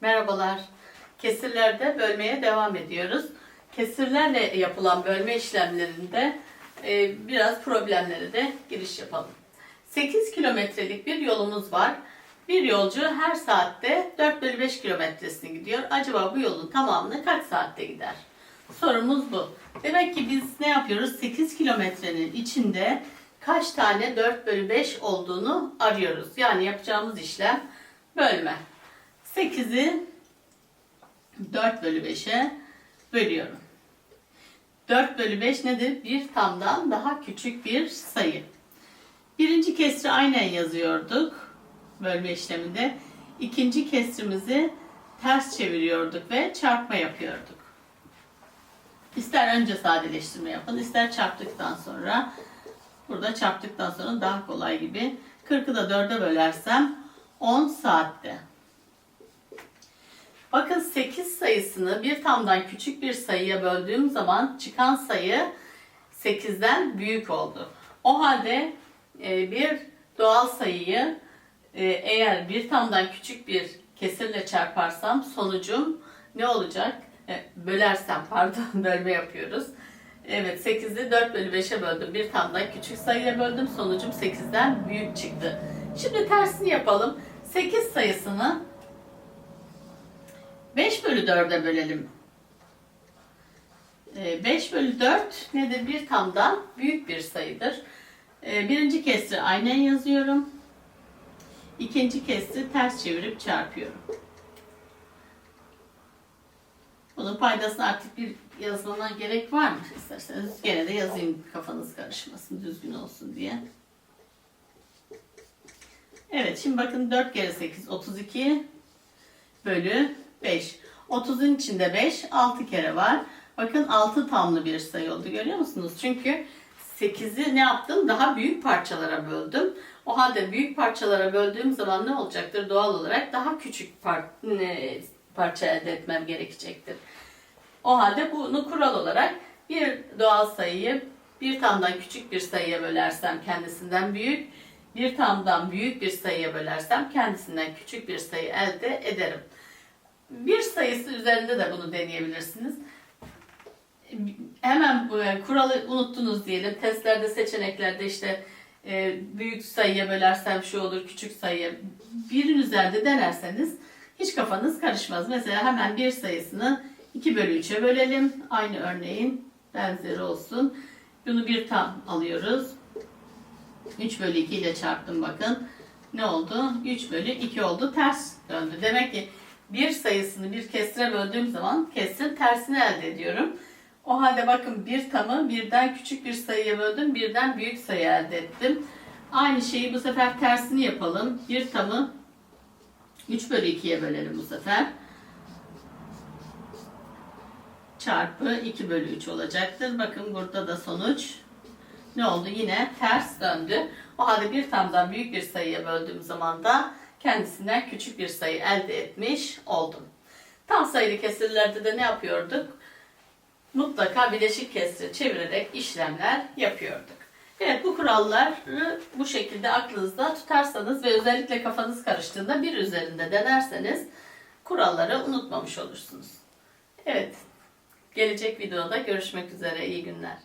Merhabalar. Kesirlerde bölmeye devam ediyoruz. Kesirlerle yapılan bölme işlemlerinde e, biraz problemlere de giriş yapalım. 8 kilometrelik bir yolumuz var. Bir yolcu her saatte 4 bölü 5 kilometresini gidiyor. Acaba bu yolun tamamını kaç saatte gider? Sorumuz bu. Demek ki biz ne yapıyoruz? 8 kilometrenin içinde kaç tane 4 bölü 5 olduğunu arıyoruz. Yani yapacağımız işlem bölme. 8'i 4 bölü 5'e bölüyorum. 4 bölü 5 nedir? Bir tamdan daha küçük bir sayı. Birinci kesri aynen yazıyorduk bölme işleminde. İkinci kesrimizi ters çeviriyorduk ve çarpma yapıyorduk. İster önce sadeleştirme yapın, ister çarptıktan sonra. Burada çarptıktan sonra daha kolay gibi. 40'ı da 4'e bölersem 10 saatte. Bakın 8 sayısını bir tamdan küçük bir sayıya böldüğüm zaman çıkan sayı 8'den büyük oldu. O halde e, bir doğal sayıyı e, eğer bir tamdan küçük bir kesirle çarparsam sonucum ne olacak? E, bölersem pardon bölme yapıyoruz. Evet 8'i 4 bölü 5'e böldüm. Bir tamdan küçük sayıya böldüm. Sonucum 8'den büyük çıktı. Şimdi tersini yapalım. 8 sayısını 5 bölü 4'e bölelim. Ee, 5 bölü 4 nedir? Bir tamdan büyük bir sayıdır. Ee, Birinci kesri aynen yazıyorum. İkinci kesri ters çevirip çarpıyorum. Bunun paydasını artık bir yazmana gerek var mı? İsterseniz gene de yazayım kafanız karışmasın, düzgün olsun diye. Evet şimdi bakın 4 kere 8 32 bölü 5. 30'un içinde 5 6 kere var. Bakın 6 tamlı bir sayı oldu görüyor musunuz? Çünkü 8'i ne yaptım? Daha büyük parçalara böldüm. O halde büyük parçalara böldüğüm zaman ne olacaktır? Doğal olarak daha küçük par parça elde etmem gerekecektir. O halde bunu kural olarak bir doğal sayıyı bir tamdan küçük bir sayıya bölersem kendisinden büyük, bir tamdan büyük bir sayıya bölersem kendisinden küçük bir sayı elde ederim. Bir sayısı üzerinde de bunu deneyebilirsiniz. Hemen yani kuralı unuttunuz diyelim. Testlerde, seçeneklerde işte e, büyük sayıya bölersem şu olur, küçük sayıya. Birin üzerinde denerseniz hiç kafanız karışmaz. Mesela hemen bir sayısını 2 bölü 3'e bölelim. Aynı örneğin benzeri olsun. Bunu bir tam alıyoruz. 3 bölü 2 ile çarptım bakın. Ne oldu? 3 bölü 2 oldu. Ters döndü. Demek ki bir sayısını bir kesre böldüğüm zaman kesrin tersini elde ediyorum. O halde bakın bir tamı birden küçük bir sayıya böldüm. Birden büyük sayı elde ettim. Aynı şeyi bu sefer tersini yapalım. Bir tamı 3 bölü 2'ye bölelim bu sefer. Çarpı 2 bölü 3 olacaktır. Bakın burada da sonuç ne oldu? Yine ters döndü. O halde bir tamdan büyük bir sayıya böldüğüm zaman da kendisinden küçük bir sayı elde etmiş oldum. Tam sayılı kesirlerde de ne yapıyorduk? Mutlaka bileşik kesri çevirerek işlemler yapıyorduk. Evet bu kuralları bu şekilde aklınızda tutarsanız ve özellikle kafanız karıştığında bir üzerinde denerseniz kuralları unutmamış olursunuz. Evet gelecek videoda görüşmek üzere iyi günler.